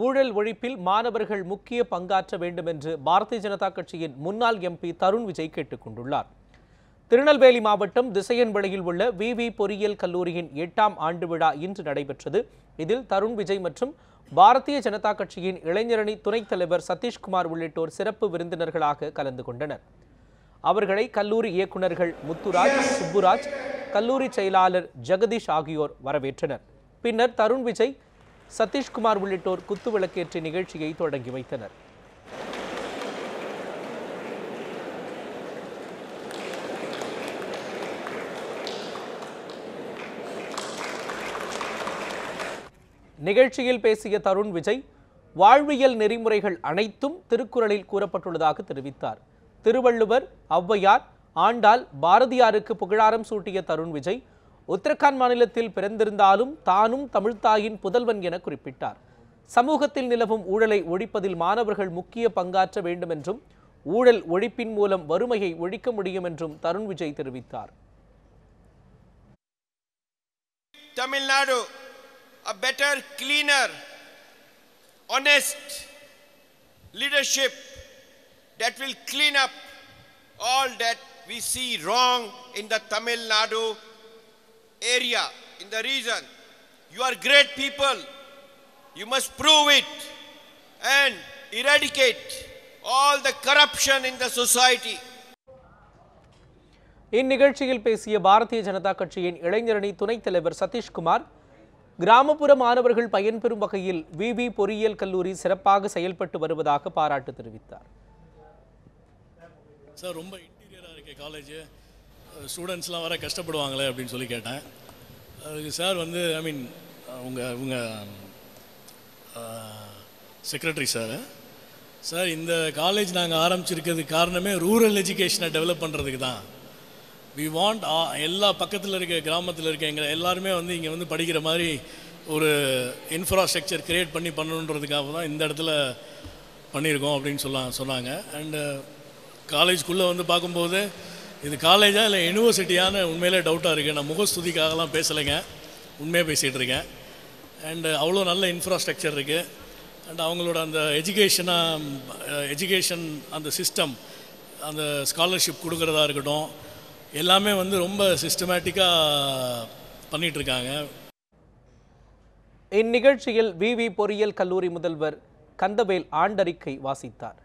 ஊழல் ஒழிப்பில் மாணவர்கள் முக்கிய பங்காற்ற வேண்டும் என்று பாரதிய ஜனதா கட்சியின் முன்னாள் எம்பி தருண் விஜய் கேட்டுக் கொண்டுள்ளார். திருநெல்வேலி மாவட்டம் திசையன்விளையில் உள்ள விவி பொறியியல் கல்லூரியின் எட்டாம் ஆண்டு விழா இன்று நடைபெற்றது. இதில் தருண் விஜய் மற்றும் பாரதிய ஜனதா கட்சியின் இளைஞரணி துணைத் தலைவர் சதீஷ்குமார் உள்ளிட்டோர் சிறப்பு விருந்தினர்களாக கலந்து கொண்டனர். அவர்களை கல்லூரி இயக்குநர்கள் முத்துராஜ் சுப்புராஜ் கல்லூரி செயலாளர் ஜெகதீஷ் ஆகியோர் வரவேற்றனர். பின்னர் தருண் விஜய் சதீஷ்குமார் உள்ளிட்டோர் குத்துவிளக்கேற்றி நிகழ்ச்சியை தொடங்கி வைத்தனர். நிகழ்ச்சியில் பேசிய தருண் விஜய் வாழ்வியல் நெறிமுறைகள் அனைத்தும் திருக்குறளில் கூறப்பட்டுள்ளதாக தெரிவித்தார். திருவள்ளுவர் ஔவையார் ஆண்டாள் பாரதியாருக்கு புகழாரம் சூட்டிய தருண் விஜய் உத்தரகாண்ட் மாநிலத்தில் பிறந்திருந்தாலும் தானும் தமிழ்த்தாயின் புதல்வன் என குறிப்பிட்டார். சமூகத்தில் நிலவும் ஊழலை ஒழிப்பதில் மாணவர்கள் முக்கிய பங்காற்ற வேண்டும் என்றும் ஊழல் ஒழிப்பின் மூலம் வறுமையை ஒழிக்க முடியும் என்றும் தருண் விஜய் தெரிவித்தார். Tamil Nadu a better, cleaner, honest leadership that will clean up all that we see wrong in the Tamil Nadu area, in the region. You are great people. You must prove it and eradicate all the corruption in the society. இந்நிகழ்ச்சியில் பேசிய பாரதிய ஜனதா கட்சியின் இளைஞரணி துணைத் தலைவர் சதீஷ்குமார் கிராமப்புற மாணவர்கள் பயன்பெறும் வகையில் விவி பொறியியல் கல்லூரி சிறப்பாக செயல்பட்டு வருவதாக பாராட்டு தெரிவித்தார் சார் ரொம்ப இன்டீரியராக இருக்குது காலேஜ் ஸ்டூடெண்ட்ஸ்லாம் வர கஷ்டப்படுவாங்களே அப்படின்னு சொல்லி கேட்டேன். அதுக்கு சார் வந்து ஐ மீன் உங்கள் உங்கள் செக்ரட்டரி சார். சார் இந்த காலேஜ் நாங்கள் ஆரம்பிச்சிருக்கிறதுக்கு காரணமே ரூரல் எஜுகேஷனை டெவலப் பண்ணுறதுக்கு தான். வி வாண்ட் எல்லா பக்கத்தில் இருக்க கிராமத்தில் இருக்க எங்கள் எல்லாருமே வந்து இங்கே வந்து படிக்கிற மாதிரி ஒரு இன்ஃப்ராஸ்ட்ரக்சர் கிரியேட் பண்ணி பண்ணணுன்றதுக்காக தான் இந்த இடத்துல பண்ணியிருக்கோம் அப்படின்னு சொல்ல சொன்னாங்க. அண்டு காலேஜ்குள்ளே வந்து பார்க்கும்போது இது காலேஜா இல்லை யூனிவர்சிட்டியான்னு உண்மையிலே டவுட்டாக இருக்குது நான் முகஸ்துதிக்காகலாம் பேசலைங்க. உண்மையாக பேசிகிட்டு இருக்கேன். அண்டு அவ்வளோ நல்ல இன்ஃப்ராஸ்ட்ரக்சர் இருக்குது அண்ட் அவங்களோட அந்த எஜுகேஷனாக எஜுகேஷன் அந்த சிஸ்டம் அந்த ஸ்காலர்ஷிப் கொடுக்குறதா இருக்கட்டும் எல்லாமே வந்து ரொம்ப சிஸ்டமேட்டிக்காக பண்ணிகிட்ருக்காங்க இந்நிகழ்ச்சியில் விவி பொறியியல் கல்லூரி முதல்வர் கந்தவேல் ஆண்டறிக்கை வாசித்தார்.